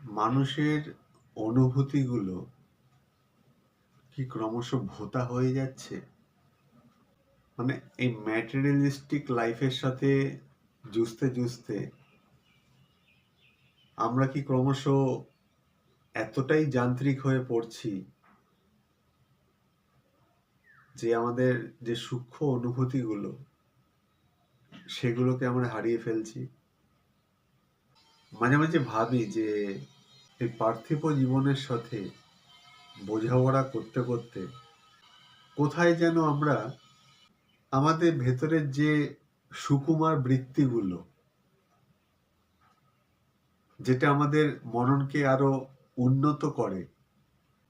মানুষের অনুভূতিগুলো কি ক্রমশ ভোতা হয়ে যাচ্ছে? মানে এই ম্যাটেরিয়ালিস্টিক লাইফের সাথে জুঝতে জুঝতে আমরা কি ক্রমশ এতটাই যান্ত্রিক হয়ে পড়ছি যে আমাদের যে সূক্ষ্ম অনুভূতিগুলো, সেগুলোকে আমরা হারিয়ে ফেলছি? মাঝে মাঝে ভাবি যে এই পার্থিব জীবনের সাথে বোঝাপড়া করতে করতে কোথায় যেন আমরা আমাদের ভেতরের যে সুকুমার বৃত্তিগুলো, যেটা আমাদের মননকে আরও উন্নত করে,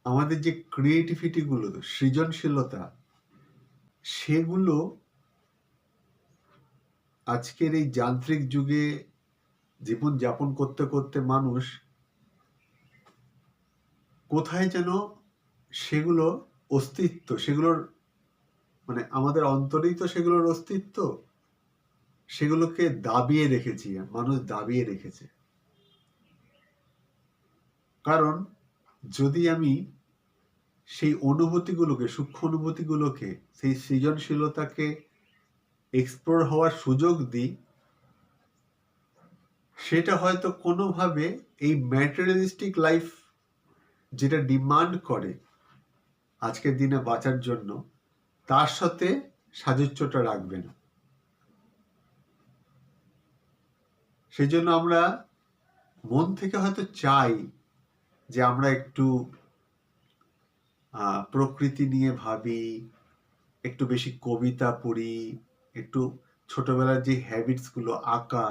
আমাদের যে ক্রিয়েটিভিটিগুলো সৃজনশীলতা, সেগুলো আজকের এই যান্ত্রিক যুগে জীবন যাপন করতে করতে মানুষ কোথায় যেন সেগুলো অস্তিত্ব, সেগুলোর মানে আমাদের অন্তরেই তো সেগুলোর অস্তিত্ব, সেগুলোকে দাবিয়ে রেখেছি, মানুষ দাবিয়ে রেখেছে। কারণ যদি আমি সেই অনুভূতিগুলোকে, সূক্ষ্ম অনুভূতিগুলোকে, সেই সৃজনশীলতাকে এক্সপ্লোর হওয়ার সুযোগ দিই সেটা হয়তো কোনোভাবে এই ম্যাটেরিয়ালিস্টিক লাইফ যেটা ডিমান্ড করে আজকের দিনে বাঁচার জন্য, তার সাথে সাযুজ্যটা রাখবে না। সেই জন্য আমরা মন থেকে হয়তো চাই যে আমরা একটু প্রকৃতি নিয়ে ভাবি, একটু বেশি কবিতা পড়ি, একটু ছোটবেলার যে হ্যাবিটসগুলো আঁকা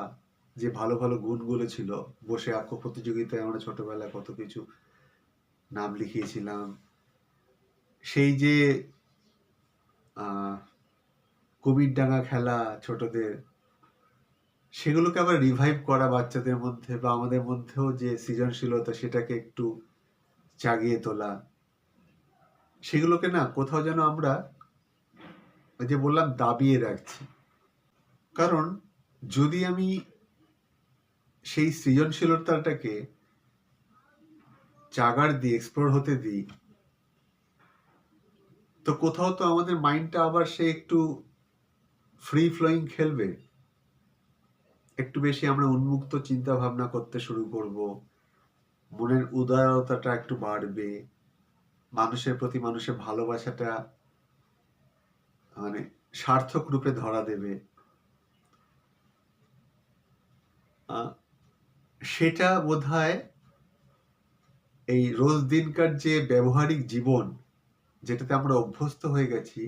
যে ভালো ভালো গুণগুলো ছিল, বসে আঁকো প্রতিযোগিতায় আমরা ছোটবেলায় কত কিছু নাম লিখিয়েছিলাম। সেই যে কুমির ডাঙা খেলা ছোটদের, সেগুলোকে আবার রিভাইভ করা বাচ্চাদের মধ্যে বা আমাদের মধ্যেও যে সৃজনশীলতা সেটাকে একটু জাগিয়ে তোলা, সেগুলোকে না কোথাও যেন আমরা যে বললাম দাবিয়ে রাখছি। কারণ যদি আমি সেই সৃজনশীলতাটাকে জাগার দিই এক্সপ্লোর হতে দিই। তো কোথাও তো আমাদের মাইন্ডটা আবার সে একটু ফ্রি ফ্লোয়িং খেলবে। একটু বেশি আমরা উন্মুক্ত চিন্তা ভাবনা করতে শুরু করব। মনের উদারতাটা একটু বাড়বে। মানুষের প্রতি মানুষের ভালোবাসাটা মানে সার্থক রূপে ধরা দেবে। সেটা বোধ এই রোজ দিনকার যে ব্যবহারিক জীবন, যেটাতে আমরা অভ্যস্ত হয়ে গেছি,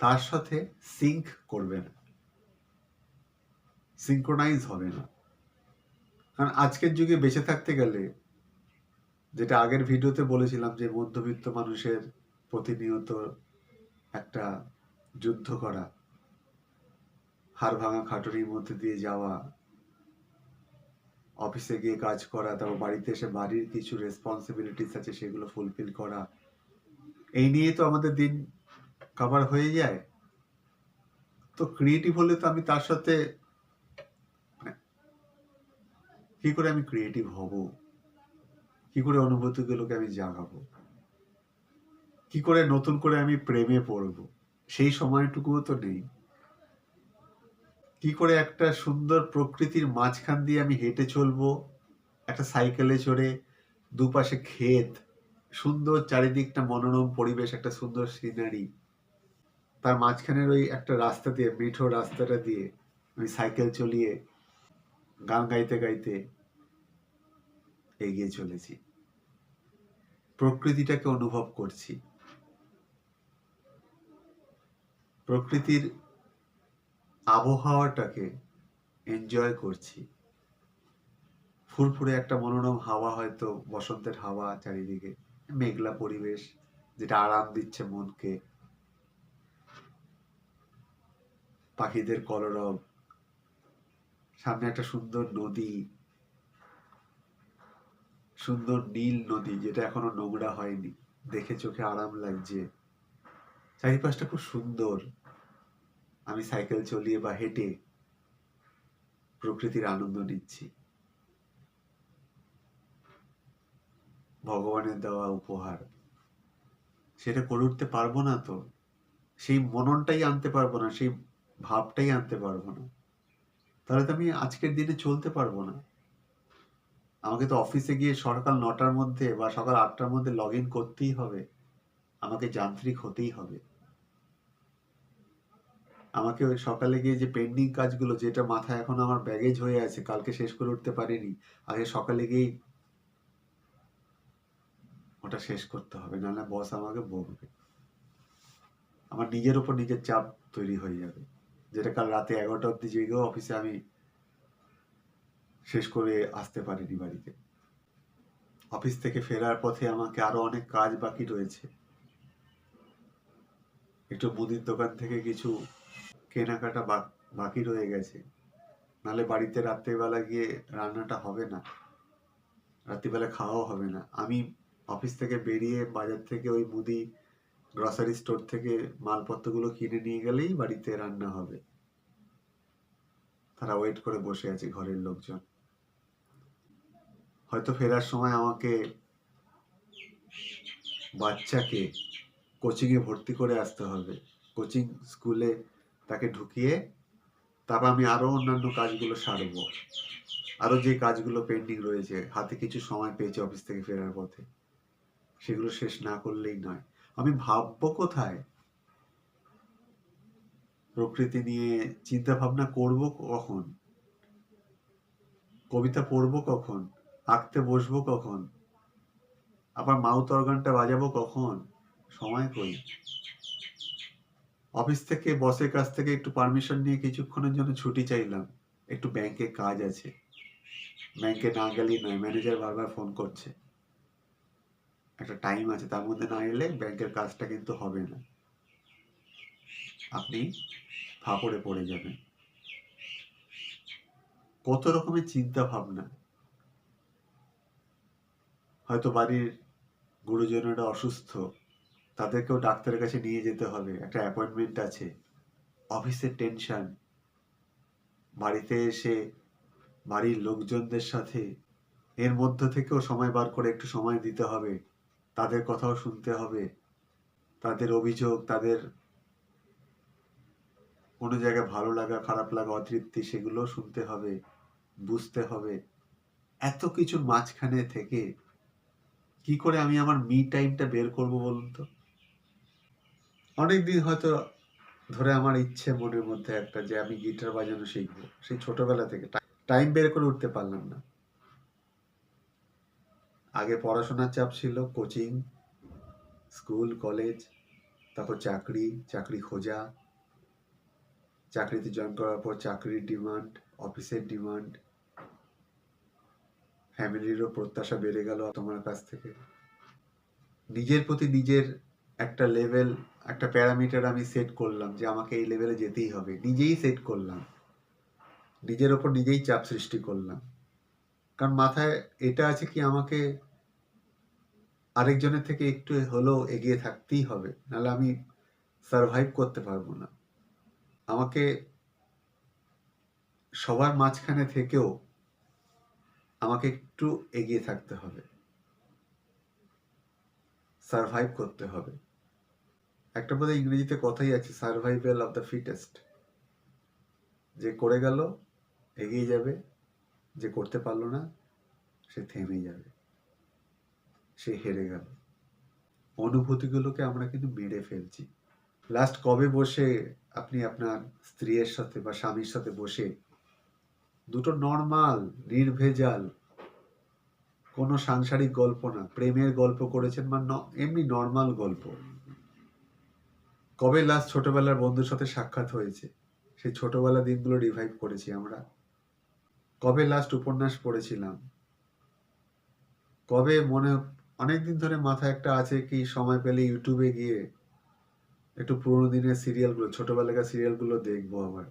তার সাথে সিঙ্ক করবে না। সিঙ্ক্রোনাইজ হবে না। কারণ আজকের যুগে বেঁচে থাকতে গেলে, যেটা আগের ভিডিওতে বলেছিলাম যে মধ্যবিত্ত মানুষের প্রতিনিয়ত একটা যুদ্ধ করা হাড় ভাঙা খাটুরির মধ্যে দিয়ে যাওয়া অফিসে গিয়ে কাজ করা তারপর বাড়িতে এসে বাড়ির কিছু রেসপন্সিবিলিটিস আছে সেগুলো ফুলফিল করা। এই নিয়ে তো আমাদের দিন কাভার হয়ে যায়। তো ক্রিয়েটিভ হলে তো আমি তার সাথে মানে, কি করে আমি ক্রিয়েটিভ হব? কি করে অনুভূতিগুলোকে আমি জাগাবো? কি করে নতুন করে আমি প্রেমে পড়ব? সেই সময়টুকুও তো নেই। কি করে একটা সুন্দর প্রকৃতির মাঝখান দিয়ে আমি হেঁটে চলবো, একটা সাইকেলে চড়ে দুপাশে ক্ষেত, সুন্দর চারিদিকটা মনোরম পরিবেশ, একটা সুন্দর সিনারি তার মাঝখানের ওই একটা রাস্তা দিয়ে, মিঠো রাস্তাটা দিয়ে আমি সাইকেল চলিয়ে গান গাইতে গাইতে এগিয়ে চলেছি। প্রকৃতিটাকে অনুভব করছি। প্রকৃতির আবহাওয়াটাকে এনজয় করছি। ফুরফুরে একটা মনোরম হাওয়া হয়তো, বসন্তের হাওয়া চারিদিকে, মেঘলা পরিবেশ, যেটা আরাম দিচ্ছে মনকে। পাখিদের কলরব, সামনে একটা সুন্দর নদী, সুন্দর নীল নদী, যেটা এখনও নোংরা হয়নি। দেখে চোখে আরাম লাগছে। চারিপাশটা খুব সুন্দর। আমি সাইকেল চলিয়ে বা হেঁটে প্রকৃতির আনন্দ নিচ্ছি। ভগবানের দেওয়া উপহার। সেটা করে উঠতে পারব না তো। সেই মননটাই আনতে পারব না, সেই ভাবটাই আনতে পারব না। তাহলে তো আমি আজকের দিনে চলতে পারব না। আমাকে তো অফিসে গিয়ে সকাল নটার মধ্যে বা সকাল আটটার মধ্যে লগ ইন করতেই হবে। আমাকে যান্ত্রিক হতেই হবে। আমাকে ওই সকালে গিয়ে যে পেন্ডিং কাজগুলো, যেটা মাথায় এখন আমার ব্যাগেজ হয়ে আছে, কালকে শেষ করে উঠতে পারিনি, আগে সকালে গিয়েই ওটা শেষ করতে হবে, নাহলে বস আমাকে বকবে। আমার নিজের উপর নিজের চাপ তৈরি হয়ে যাবে, যেটা কাল রাতে এগারোটা অব্দি জেগেও অফিসে আমি শেষ করে আসতে পারিনি বাড়িতে। অফিস থেকে ফেরার পথে আমাকে আরও অনেক কাজ বাকি রয়েছে। একটু মুদির দোকান থেকে কিছু কেনাকাটা বাকি রয়ে গেছে। নাহলে বাড়িতে রাত্রেবেলা গিয়ে রান্নাটা হবে না। রাত্রিবেলা খাওয়াও হবে না। আমি অফিস থেকে বেরিয়ে বাজার থেকে ওই মুদি গ্রসারি স্টোর থেকে মালপত্রগুলো কিনে নিয়ে গেলেই বাড়িতে রান্না হবে। তারা ওয়েট করে বসে আছে ঘরের লোকজন। হয়তো ফেরার সময় আমাকে বাচ্চাকে কোচিংয়ে ভর্তি করে আসতে হবে। কোচিং স্কুলে তাকে ঢুকিয়ে তারপর আমি আরও অন্যান্য কাজগুলো সারবো। আরও যে কাজগুলো পেন্ডিং রয়েছে, হাতে কিছু সময় পেয়েছি অফিস থেকে ফেরার পথে। সেগুলো শেষ না করলেই নয়। আমি ভাববো কোথায়? প্রকৃতি নিয়ে চিন্তা ভাবনা করব কখন? কবিতা পড়ব কখন? আঁকতে বসবো কখন? আবার মাউথ অর্গানটা বাজাবো কখন? সময় কই? অফিস থেকে, বসের কাছ থেকে একটু পারমিশন নিয়ে কিছুক্ষণের জন্য ছুটি চাইলাম। একটু ব্যাংকে কাজ আছে। ব্যাংকে না গেলেই নয় ম্যানেজার বারবার ফোন করছে। একটা টাইম আছে, তার মধ্যে না এলে ব্যাংকের কাজটা কিন্তু হবে না। আপনি ফাঁপড়ে পড়ে যাবেন। কত রকমের চিন্তা ভাবনা হয়তো বাড়ির গুরুজনেরা অসুস্থ। তাদেরকেও ডাক্তারের কাছে নিয়ে যেতে হবে। একটা অ্যাপয়েন্টমেন্ট আছে। অফিসের টেনশন বাড়িতে এসে বাড়ির লোকজনদের সাথে এর মধ্য থেকেও সময় বার করে একটু সময় দিতে হবে। তাদের কথাও শুনতে হবে। তাদের অভিযোগ, তাদের কোনো জায়গায় ভালো লাগা, খারাপ লাগা, অতৃপ্তি সেগুলো শুনতে হবে, বুঝতে হবে। এত কিছুর মাঝখানে থেকে কি করে আমি আমার মি টাইমটা বের করব বলুন তো? অনেকদিন হয়তো ধরে আমার ইচ্ছে মনের মধ্যে একটা যে আমি গিটার বাজানো শিখব। সেই ছোটবেলা থেকে টাইম বের করে উঠতে পারলাম না। আগে পড়াশোনার চাপ ছিল কোচিং স্কুল কলেজ তারপর চাকরি চাকরি খোঁজা, চাকরিতে জয়েন করার পর চাকরির ডিমান্ড অফিসের ডিমান্ড ফ্যামিলিরও প্রত্যাশা বেড়ে গেল তোমার কাছ থেকে। নিজের প্রতি নিজের একটা লেভেল একটা প্যারামিটার আমি সেট করলাম যে আমাকে এই লেভেলে যেতেই হবে। নিজেই সেট করলাম। নিজের ওপর নিজেই চাপ সৃষ্টি করলাম। কারণ মাথায় এটা আছে কি আমাকে আরেকজনের থেকে একটু হলেও এগিয়ে থাকতেই হবে। নাহলে আমি সারভাইভ করতে পারব না। আমাকে সবার মাঝখানে থেকেও আমাকে একটু এগিয়ে থাকতে হবে। সারভাইভ করতে হবে। একটা বোধহয় ইংরেজিতে কথাই আছে, সার্ভাইভাল অফ দ্য ফিটেস্ট। যে করে গেল, এগিয়ে যাবে, যে করতে পারল না, সে থেমে যাবে। সে হেরে গেল। অনুভূতিগুলোকে আমরা কিন্তু মেরে ফেলছি। লাস্ট কবে বসে আপনি আপনার স্ত্রীর সাথে বা স্বামীর সাথে বসে দুটো নর্মাল, নির্ভেজাল কোনো সাংসারিক গল্প না। প্রেমের গল্প করেছেন বা এমনি নর্মাল গল্প। কবে লাস্ট ছোটবেলার বন্ধুর সাথে সাক্ষাৎ হয়েছে? সেই ছোটবেলা দিনগুলো রিভাইভ করেছি আমরা। কবে লাস্ট উপন্যাস পড়েছিলাম? কবে মনে, অনেকদিন ধরে মাথায় একটা আছে কি সময় পেলে ইউটিউবে গিয়ে একটু পুরোনো দিনের সিরিয়ালগুলো ছোটবেলাকার সিরিয়ালগুলো দেখব আবার।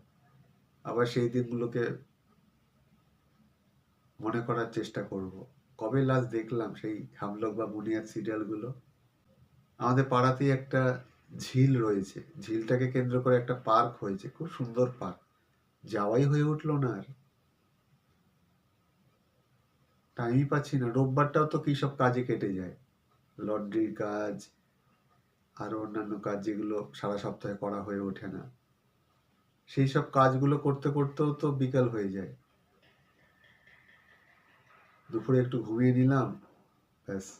আবার সেই দিনগুলোকে মনে করার চেষ্টা করব। কবে লাস্ট দেখলাম সেই হামলক বা মুনিয়ার সিরিয়ালগুলো? আমাদের পাড়াতেই একটা ঝিল রয়েছে। ঝিলটাকে কেন্দ্র করে একটা পার্ক হয়েছে, খুব সুন্দর পার্ক। যাওয়াই হয়ে উঠল না আর। টাইমই পাচ্ছি না। রোববারটাও তো কী সব কাজে কেটে যায়। লন্ড্রির কাজ আরও অন্যান্য কাজ যেগুলো সারা সপ্তাহে করা হয়ে ওঠে না। সেই সব কাজগুলো করতে করতেও তো বিকাল হয়ে যায়। দুপুরে একটু ঘুমিয়ে নিলাম, ব্যাস।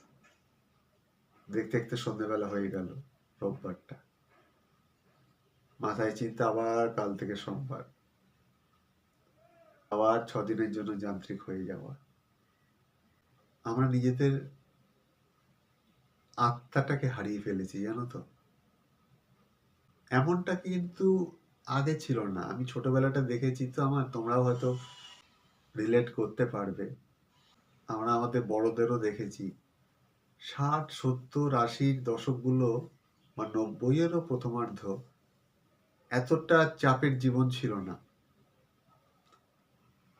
দেখতে দেখতে সন্ধ্যেবেলা হয়ে গেল রোববারটা। মাথায় চিন্তা আবার কাল থেকে সোমবার। আবার ছ দিনের জন্য যান্ত্রিক হয়ে যাওয়া। আমরা নিজেদের আত্মাটাকে হারিয়ে ফেলেছি, জানো তো? এমনটা কিন্তু আগে ছিল না। আমি ছোটবেলাটা দেখেছি তো আমার, তোমরাও হয়তো রিলেট করতে পারবে। আমরা আমাদের বড়দেরও দেখেছি। ষাট, সত্তর, আশির দশকগুলো বা নব্বইয়েরও প্রথমার্ধ এতটা চাপের জীবন ছিল না।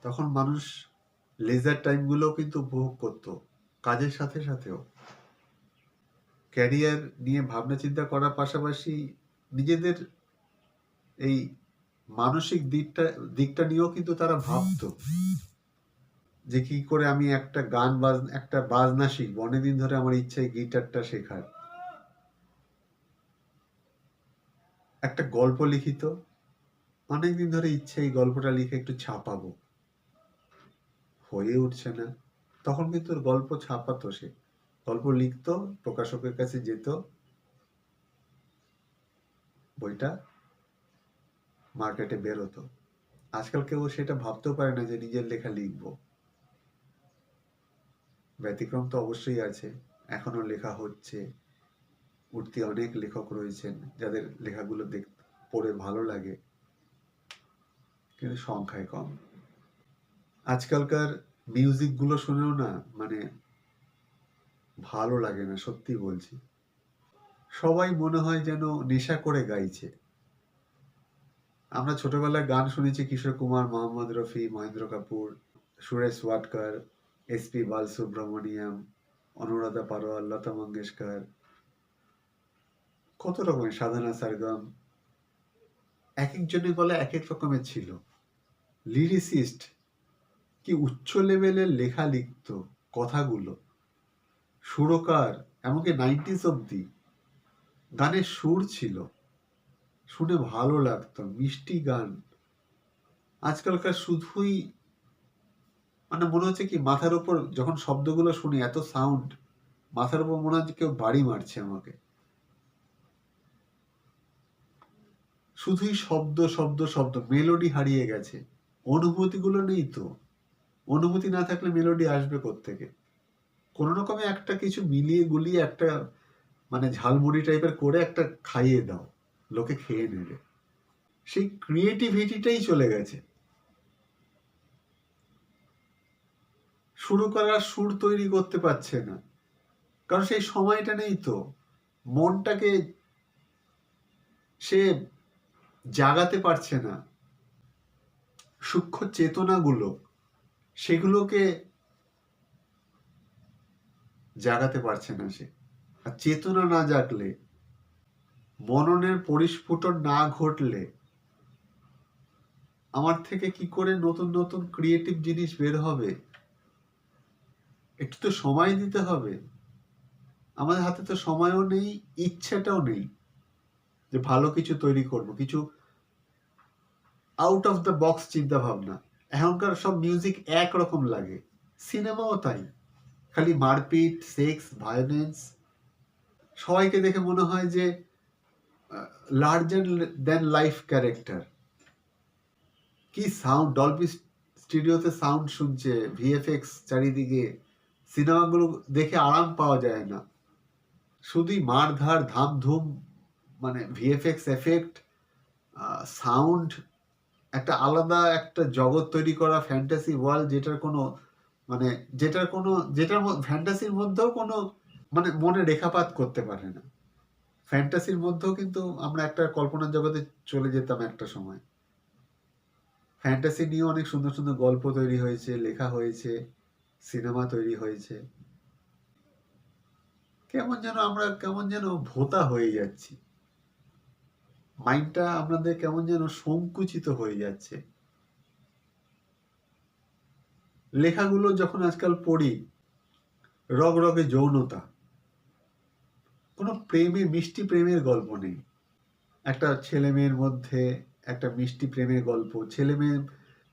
তখন মানুষ লেজার টাইমগুলো কিন্তু উপভোগ করত, কাজের সাথে সাথেও। ক্যারিয়ার নিয়ে ভাবনা চিন্তা করার পাশাপাশি নিজেদের এই মানসিক দিকটা দিকটা নিয়েও কিন্তু তারা ভাবতো। যে কি করে আমি একটা গান বাজ, একটা বাজনা শিখব। অনেকদিন ধরে আমার ইচ্ছে গিটারটা শেখার। একটা গল্প লিখিত। অনেকদিন ধরে ইচ্ছে এই গল্পটা লিখে একটু ছাপাবো। হয়ে উঠছে না। তখন কিন্তু গল্প ছাপাতো সে। গল্প লিখতো, প্রকাশকের কাছে যেত। বইটা মার্কেটে বেরোতো। আজকাল কেউ সেটা ভাবতেও পারে না যে নিজের লেখা লিখব। ব্যতিক্রম তো অবশ্যই আছে। এখনও লেখা হচ্ছে। উঠতি অনেক লেখক রয়েছেন যাদের লেখাগুলো দেখ, পড়ে ভালো লাগে। কিন্তু সংখ্যায় কম। আজকালকার মিউজিকগুলো শুনেও না মানে ভালো লাগে না, সত্যি বলছি। সবাই মনে হয় যেন নেশা করে গাইছে। আমরা ছোটবেলায় গান শুনেছি কিশোর কুমার, মোহাম্মদ রফি, মহেন্দ্র কাপুর, সুরেশ ওয়াটকার এস পি বালসুব্রমণিয়াম, অনুরাধা পারোয়াল লতা মঙ্গেশকর, কত রকমের সাধনা সারগম। এক একজনের গলা এক এক রকমের ছিল। লিরিসিস্ট কি উচ্চ লেভেলের লেখা লিখত কথাগুলো। সুরকার, এমনকি নাইনটিস অব্দি গানের সুর ছিল। শুনে ভালো লাগতো, মিষ্টি গান। আজকালকার শুধুই মানে মনে হচ্ছে কি মাথার উপর যখন শব্দগুলো শুনি, এত সাউন্ড মাথার উপর মনে হচ্ছে কেউ বাড়ি মারছে আমাকে। শুধুই শব্দ শব্দ শব্দ মেলোডি হারিয়ে গেছে। অনুভূতিগুলো নেই তো। অনুভূতি না থাকলে মেলোডি আসবে থেকে কোনো রকমে একটা কিছু মিলিয়ে গুলিয়ে একটা মানে ঝালমুড়ি টাইপের করে একটা খাইয়ে দাও, লোকে খেয়ে নেবে। সেই ক্রিয়েটিভিটিটাই চলে গেছে। শুরু করার সুর তৈরি করতে পারছে না। কারণ সেই সময়টা নেই তো। মনটাকে সে জাগাতে পারছে না। সূক্ষ্ম চেতনাগুলো সেগুলোকে জাগাতে পারছে না সে। আর চেতনা না জাগলে, মননের পরিস্ফুটন না ঘটলে, আমার থেকে কি করে নতুন নতুন ক্রিয়েটিভ জিনিস বের হবে? একটু তো সময় দিতে হবে। আমাদের হাতে তো সময়ও নেই, ইচ্ছাটাও নেই যে ভালো কিছু তৈরি করব। কিছু আউট অফ দ্য বক্স চিন্তা ভাবনা এখনকার সব মিউজিক একরকম লাগে। সিনেমাও তাই। খালি মারপিট সেক্স ভায়োলেন্স সবাইকে দেখে মনে হয় যে লার্জার দেন লাইফ ক্যারেক্টার কি সাউন্ড ডলবি স্টুডিওতে সাউন্ড শুনছে ভিএফএক্স চারিদিকে। সিনেমাগুলো দেখে আরাম পাওয়া যায় না। শুধুই মারধার, ধামধুম মানে ভিএফএক্স এফেক্ট সাউন্ড, একটা আলাদা একটা জগৎ তৈরি করা ফ্যান্টাসি ওয়ার্ল্ড যেটার কোনো মানে যেটার কোনো, যেটার ফ্যান্টাসির মধ্যেও কোনো মানে মনে রেখাপাত করতে পারে না। ফ্যান্টাসির মধ্যেও কিন্তু আমরা একটা কল্পনার জগতে চলে যেতাম একটা সময়। ফ্যান্টাসি নিয়ে অনেক সুন্দর সুন্দর গল্প তৈরি হয়েছে, লেখা হয়েছে। সিনেমা তৈরি হয়েছে। কেমন যেন আমরা, কেমন যেন ভোতা হয়ে যাচ্ছি। মাইন্ডটা আপনাদের কেমন যেন সংকুচিত হয়ে যাচ্ছে। লেখাগুলো যখন আজকাল পড়ি, রগ রগে যৌনতা। কোনো প্রেমে, মিষ্টি প্রেমের গল্প নেই। একটা ছেলে মেয়ের মধ্যে একটা মিষ্টি প্রেমের গল্প। ছেলে মেয়ে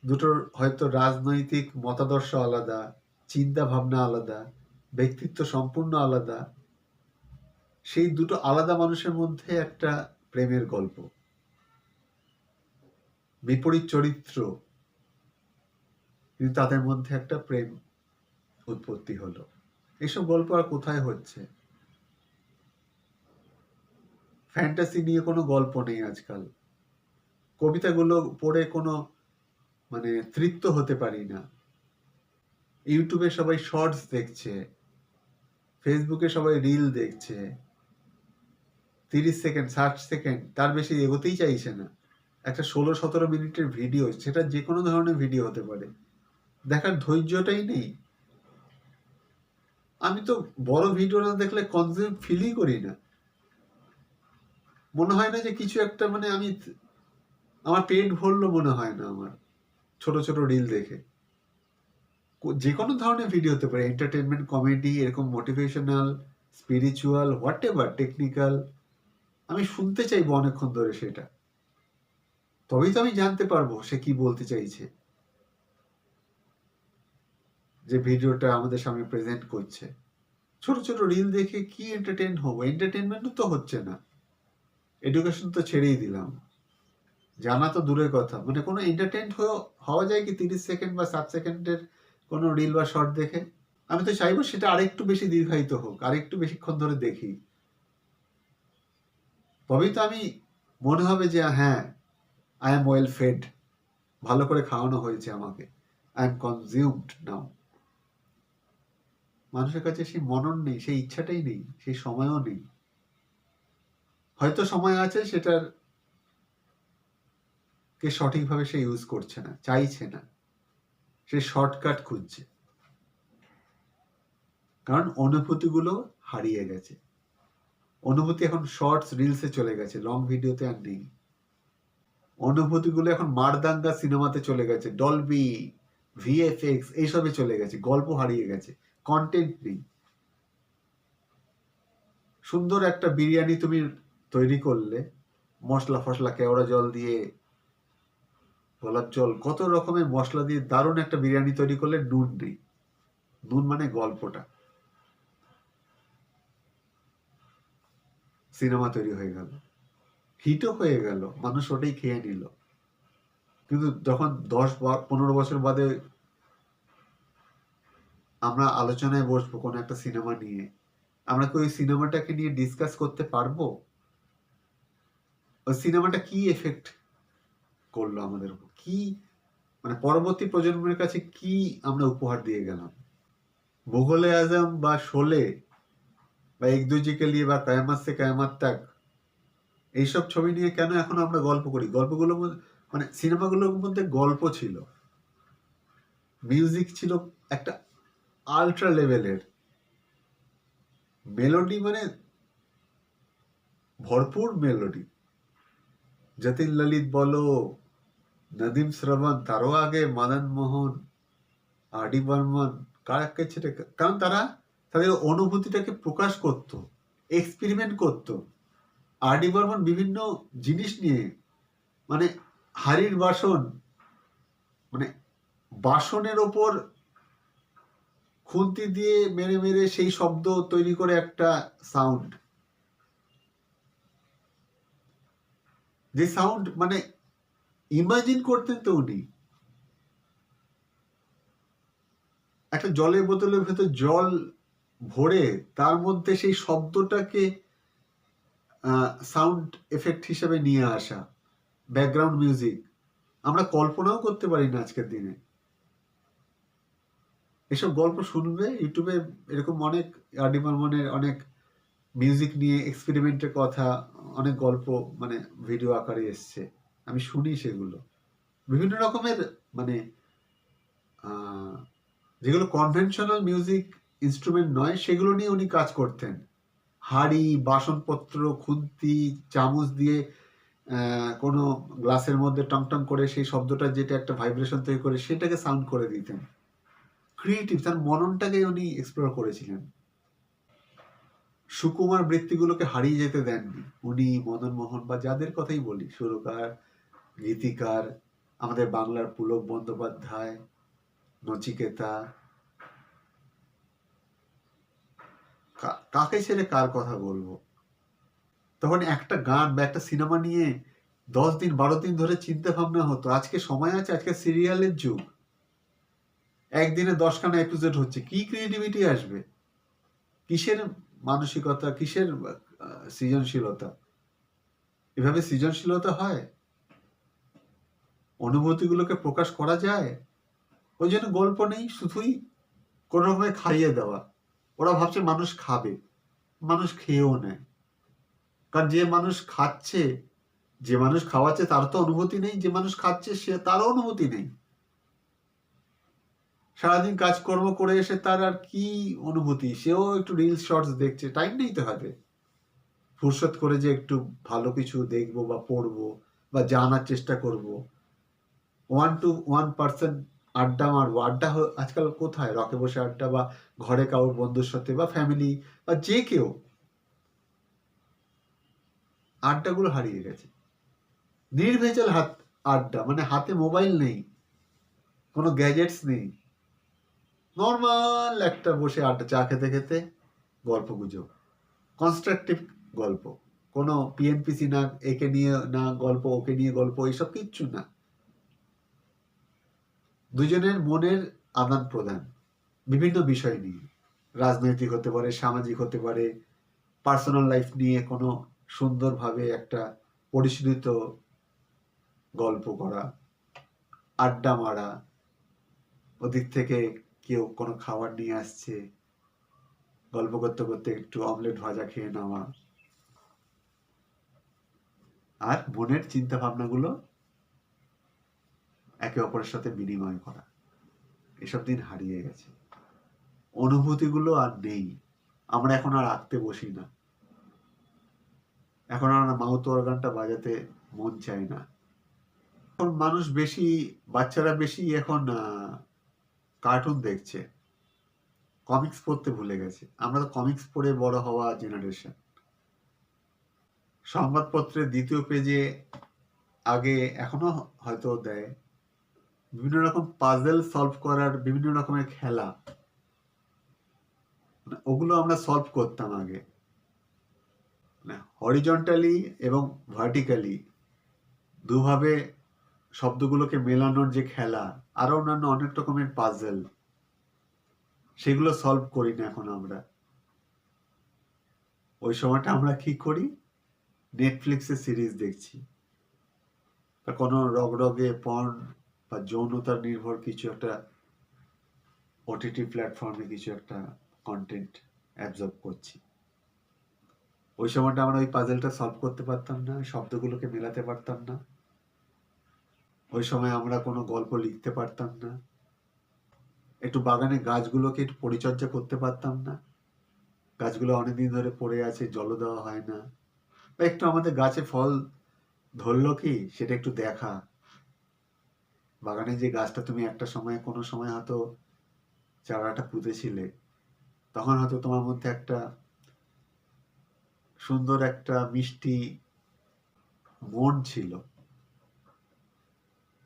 দুটোর হয়তো রাজনৈতিক মতাদর্শ আলাদা। চিন্তা ভাবনা আলাদা, ব্যক্তিত্ব সম্পূর্ণ আলাদা, সেই দুটো আলাদা মানুষের মধ্যে একটা প্রেমের গল্প। বিপরীত চরিত্র, কিন্তু তাদের মধ্যে একটা প্রেম উৎপত্তি হলো। এসব গল্প আর কোথায় হচ্ছে? ফ্যান্টাসি নিয়ে কোনো গল্প নেই আজকাল। কবিতাগুলো পড়ে কোনো মানে তৃপ্ত হতে পারি না। ইউটিউবে সবাই শর্টস দেখছে ফেসবুকে সবাই রিল দেখছে, তিরিশ সেকেন্ড, ষাট সেকেন্ড, তার বেশি এগোতেই চাইছে না। একটা ষোলো সতেরো মিনিটের ভিডিও সেটা যে কোনো ধরনের ভিডিও হতে পারে। দেখার ধৈর্যটাই নেই। আমি তো বড় ভিডিও না দেখলে কনজিউম ফিলই করি না। মনে হয় না যে কিছু একটা মানে আমি আমার পেট ভরলো মনে হয় না আমার, ছোট ছোট রিল দেখে। যে কোনো ধরনের ভিডিও হতে পারে এন্টারটেনমেন্ট কমেডি এরকম motivational spiritual whatever technical আমি শুনতে চাইব অনেকক্ষণ ধরে সেটা। তবেই তো আমি জানতে পারব সে কি বলতে চাইছে। যে ভিডিওটা আমাদের সামনে প্রেজেন্ট করছে। ছোট ছোট রিল দেখে কি এন্টারটেন হব? এন্টারটেনমেন্টও তো হচ্ছে না। এডুকেশন তো ছেড়েই দিলাম। জানা তো দূরের কথা। মানে কোনো এন্টারটেন্ট হওয়া যায় কি তিরিশ সেকেন্ড বা সাত সেকেন্ডের কোনো রিল বা শর্ট দেখে, আমি তো চাইব সেটা আরেকটু বেশি দীর্ঘায়িত হোক, আরেকটু বেশিক্ষণ ধরে দেখি। তবেই তো আমি মনে হবে যে হ্যাঁ আই এম ওয়েল ফেড ভালো করে খাওয়ানো হয়েছে আমাকে। আই এম কনজিউমড নাও মানুষের কাছে সেই মনন নেই, সেই ইচ্ছাটাই নেই, সেই সময়ও নেই। হয়তো সময় আছে সেটার কে সঠিকভাবে সে ইউজ করছে না, চাইছে না। সে শর্টকাট খুঁজছে কারণ অনুভূতিগুলো হারিয়ে গেছে। অনুভূতি এখন শর্টস রিলসে চলে গেছে লং ভিডিওতে আর নেই। অনুভূতিগুলো এখন মারদাঙ্গা সিনেমাতে চলে গেছে ডলবি ভিএফএক্স এইসবে চলে গেছে, গল্প হারিয়ে গেছে কন্টেন্ট নেই। সুন্দর একটা বিরিয়ানি তুমি তৈরি করলে, মশলা ফসলা কেওড়া জল দিয়ে গোলাপ জল, কত রকমের মশলা দিয়ে দারুণ একটা বিরিয়ানি তৈরি করলে নুন নেই। নুন মানে গল্পটা। সিনেমা তৈরি হয়ে গেল। হিটও হয়ে গেল, মানুষ ওটাই খেয়ে নিল। কিন্তু যখন দশ পনেরো বছর বাদে আমরা আলোচনায় বসবো কোনো একটা সিনেমা নিয়ে, আমরা কি ওই সিনেমাটাকে নিয়ে ডিসকাস করতে পারব? ওই সিনেমাটা কি এফেক্ট করল আমাদের উপর? কি মানে পরবর্তী প্রজন্মের কাছে কি আমরা উপহার দিয়ে গেলাম? মুঘলে আজম বা শোলে বা এক দুজিকে লিয়ে বা কায়ামাত সে কায়ামাত তাক, এইসব ছবি নিয়ে কেন এখন আমরা গল্প করি? গল্পগুলোর মধ্যে মানে সিনেমাগুলোর মধ্যে গল্প ছিল। মিউজিক ছিল একটা আলট্রা লেভেলের। মেলোডি মানে ভরপুর মেলোডি। যতীন ললিত বলো নদীম শ্রবণ, তারও আগে মদন মোহন আর ডি বর্মন কারাকে ছেড়ে কারণ তারা তাদের অনুভূতিটাকে প্রকাশ করত এক্সপেরিমেন্ট করত। আর ডি বর্মন বিভিন্ন জিনিস নিয়ে মানে হাড়ির বাসন মানে বাসনের ওপর খুন্তি দিয়ে মেরে মেরে সেই শব্দ তৈরি করে একটা সাউন্ড যে সাউন্ড মানে ইমাজিন করতেন তো উনি। একটা জলের বোতলের ভেতর জল ভরে তার মধ্যে সেই শব্দটাকে সাউন্ড এফেক্ট হিসেবে নিয়ে আসা ব্যাকগ্রাউন্ড মিউজিক আমরা কল্পনাও করতে পারি না আজকের দিনে। এসব গল্প শুনবে, ইউটিউবে এরকম অনেক, আরডি বর্মনের অনেক মিউজিক নিয়ে এক্সপেরিমেন্টের কথা, অনেক গল্প মানে ভিডিও আকারে এসছে। আমি শুনি সেগুলো। বিভিন্ন রকমের মানে যেগুলো কনভেনশনাল মিউজিক ইনস্ট্রুমেন্ট নয়, সেগুলো নিয়ে উনি কাজ করতেন। হাড়ি, বাসনপত্র, খুন্তি, চামচ দিয়ে কোনো গ্লাসের মধ্যে টং টং করে সেই শব্দটা যেটা একটা ভাইব্রেশন তৈরি করে সেটাকে সাউন্ড করে দিতেন। ক্রিয়েটিভ তার মননটাকে উনি এক্সপ্লোর করেছিলেন। সুকুমার বৃত্তিগুলোকে হারিয়ে যেতে দেননি। উনি মদন মোহন বা যাদের কথাই বলি, সুরকার গীতিকার, আমাদের বাংলার পুলক বন্দ্যোপাধ্যায়, নচিকেতা। কাকে ছেড়ে কার কথা বলব? তখন একটা গান বা একটা সিনেমা নিয়ে দশ দিন, বারো দিন ধরে চিন্তা ভাবনা হতো। আজকে সময় আছে, আজকে সিরিয়ালের যুগ। একদিনে দশখানা এপিসোড হচ্ছে। কি ক্রিয়েটিভিটি আসবে? কিসের মানসিকতা, কিসের সৃজনশীলতা? এভাবে সৃজনশীলতা হয়? অনুভূতিগুলোকে প্রকাশ করা যায়, ওই জন্য গল্প নেই, শুধুই কোনো খাইয়ে দেওয়া। ওরা ভাবছে মানুষ খাবে, মানুষ খেয়েও নেয়। কারণ যে মানুষ খাচ্ছে, যে মানুষ খাওয়াচ্ছে তার তো অনুভূতি নেই, যে মানুষ খাচ্ছে সে তারও অনুভূতি নেই। সারাদিন কাজকর্ম করে এসে তার আর কি অনুভূতি? সেও একটু রিলস শর্টস দেখছে টাইম নেই তো হাতে। ফুরসত করে যে একটু ভালো কিছু দেখব বা পড়ব বা জানার চেষ্টা করব। ওয়ান টু ওয়ান পার্সেন্ট আড্ডা মারবো। আড্ডা আজকাল কোথায়? রকে বসে আড্ডা বা ঘরে কারোর বন্ধুর সাথে বা ফ্যামিলি বা যে কেউ। আড্ডাগুলো হারিয়ে গেছে। নির্ভেজাল হাত আড্ডা মানে হাতে মোবাইল নেই। কোনো গ্যাজেটস নেই। নর্মাল একটা বসে আড্ডা, চা খেতে খেতে গল্প গুজব। কনস্ট্রাকটিভ গল্প। কোনো পিএনপিসি না, একে নিয়ে না গল্প, ওকে নিয়ে গল্প, এইসব কিচ্ছু না। দুজনের মনের আদান প্রদান, বিভিন্ন বিষয় নিয়ে, রাজনৈতিক হতে পারে, সামাজিক হতে পারে পার্সোনাল লাইফ নিয়ে কোনো সুন্দরভাবে একটা পরিশীলিত গল্প করা, আড্ডা মারা, ওদিক থেকে কেউ কোনো খাবার নিয়ে আসছে, গল্প করতে করতে একটু অমলেট ভাজা খেয়ে নেওয়া, আর মনের চিন্তা ভাবনাগুলো একে অপরের সাথে বিনিময় করা। এসব দিন হারিয়ে গেছে। অনুভূতিগুলো আর নেই। আমরা এখন আর আঁকতে বসি না। এখন আর মাউথ অর্গানটা বাজাতে মন চায় না। এখন মানুষ বেশি, বাচ্চারা বেশি এখন কার্টুন দেখছে। কমিক্স পড়তে ভুলে গেছে। আমরা তো কমিক্স পড়ে বড় হওয়া জেনারেশন। সংবাদপত্রের দ্বিতীয় পেজে আগে এখনও হয়তো দেয়। বিভিন্ন রকম পাজেল সলভ করার বিভিন্ন রকমের খেলা। মানে ওগুলো আমরা সলভ করতাম আগে। হরিজন্টালি এবং ভার্টিক্যালি দুভাবে শব্দগুলোকে মেলানোর যে খেলা, আরও অন্যান্য অনেক রকমের পাজেল সেগুলো সলভ করি না এখন আমরা। ওই সময়টা আমরা কি করি? নেটফ্লিক্সে সিরিজ দেখছি। কোনো রগরগে পর্ন বা যৌনতার নির্ভর কিছু একটা ওটিটি প্ল্যাটফর্মে কিছু একটা কন্টেন্ট অ্যাবজর্ব করছি। ওই সময়টা আমরা ওই পাজেলটা সলভ করতে পারতাম না, শব্দগুলোকে মেলাতে পারতাম না। ওই সময় আমরা কোনো গল্প লিখতে পারতাম না। একটু বাগানে গাছগুলোকে একটু পরিচর্যা করতে পারতাম না। গাছগুলো অনেকদিন ধরে পড়ে আছে, জলও দেওয়া হয় না। বা একটু আমাদের গাছে ফল ধরলো কি, সেটা একটু দেখা। বাগানে যে গাছটা তুমি একটা সময়, কোনো সময় হয়তো চারাটা পুঁতেছিলে, তখন হয়তো তোমার মধ্যে একটা সুন্দর একটা মিষ্টি মন ছিল।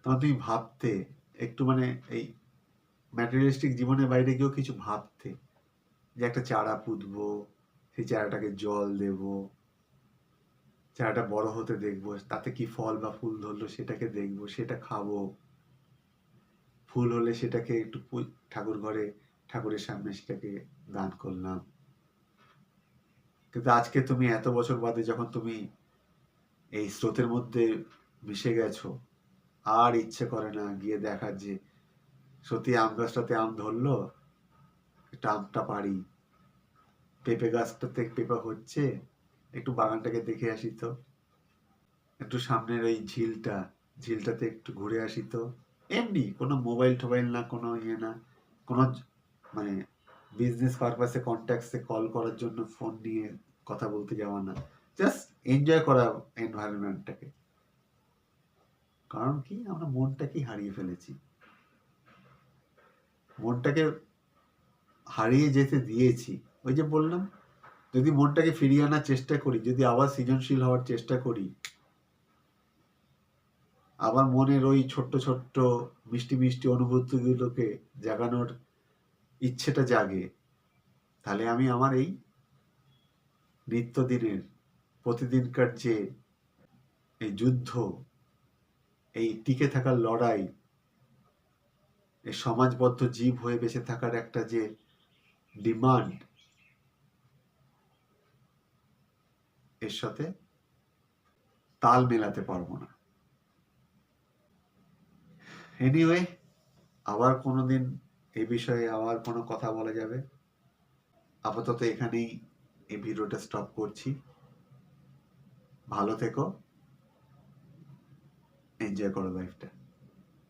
তখন তুমি ভাবতে, একটু মানে এই ম্যাটেরিয়ালিস্টিক জীবনের বাইরে গিয়েও কিছু ভাবতে যে একটা চারা পুঁতবো, সেই চারাটাকে জল দেব, চারাটা বড় হতে দেখব, তাতে কি ফল বা ফুল ধরলো সেটাকে দেখব, সেটা খাব। ফুল হলে সেটাকে একটু ঠাকুর ঘরে, ঠাকুরের সামনে সেটাকে দান করলাম। কিন্তু আজকে তুমি এত বছর বাদে যখন তুমি এই স্রোতের মধ্যে মিশে গেছো, আর ইচ্ছে করে না গিয়ে দেখার যে সত্যি আম গাছটাতে আম ধরলো, একটা আমটা পারি পেঁপে গাছটাতে পেঁপে হচ্ছে, একটু বাগানটাকে দেখে আসি তো। একটু সামনের ওই ঝিলটা, ঝিলটাতে একটু ঘুরে আসি তো। এমনি কোনো মোবাইল টোবাইল না, কোনো ইয়ে না, কোনো মানে বিজনেস পারপাসে কন্ট্যাক্টসে কল করার জন্য ফোন নিয়ে কথা বলতে যাওয়া না। জাস্ট এনজয় করা এনভায়রনমেন্টটাকে কারণ কি? আমরা মনটাকেই হারিয়ে ফেলেছি। মনটাকে হারিয়ে যেতে দিয়েছি। ওই যে বললাম, যদি মনটাকে ফিরিয়ে আনার চেষ্টা করি, যদি আবার সৃজনশীল হওয়ার চেষ্টা করি আবার মনের ওই ছোট্ট ছোট্ট মিষ্টি মিষ্টি অনুভূতিগুলোকে জাগানোর ইচ্ছেটা জাগে, তাহলে আমি আমার এই নিত্যদিনের, প্রতিদিনকার যে এই যুদ্ধ, এই টিকে থাকার লড়াই, এই সমাজবদ্ধ জীব হয়ে বেঁচে থাকার একটা যে ডিমান্ড, এর সাথে তাল মেলাতে পারব না। এনিওয়ে আবার কোনো দিন এ বিষয়ে আবার কোনো কথা বলা যাবে। আপাতত এখানেই এই ভিডিওটা স্টপ করছি। ভালো থেকো। এনজয় করো লাইফটা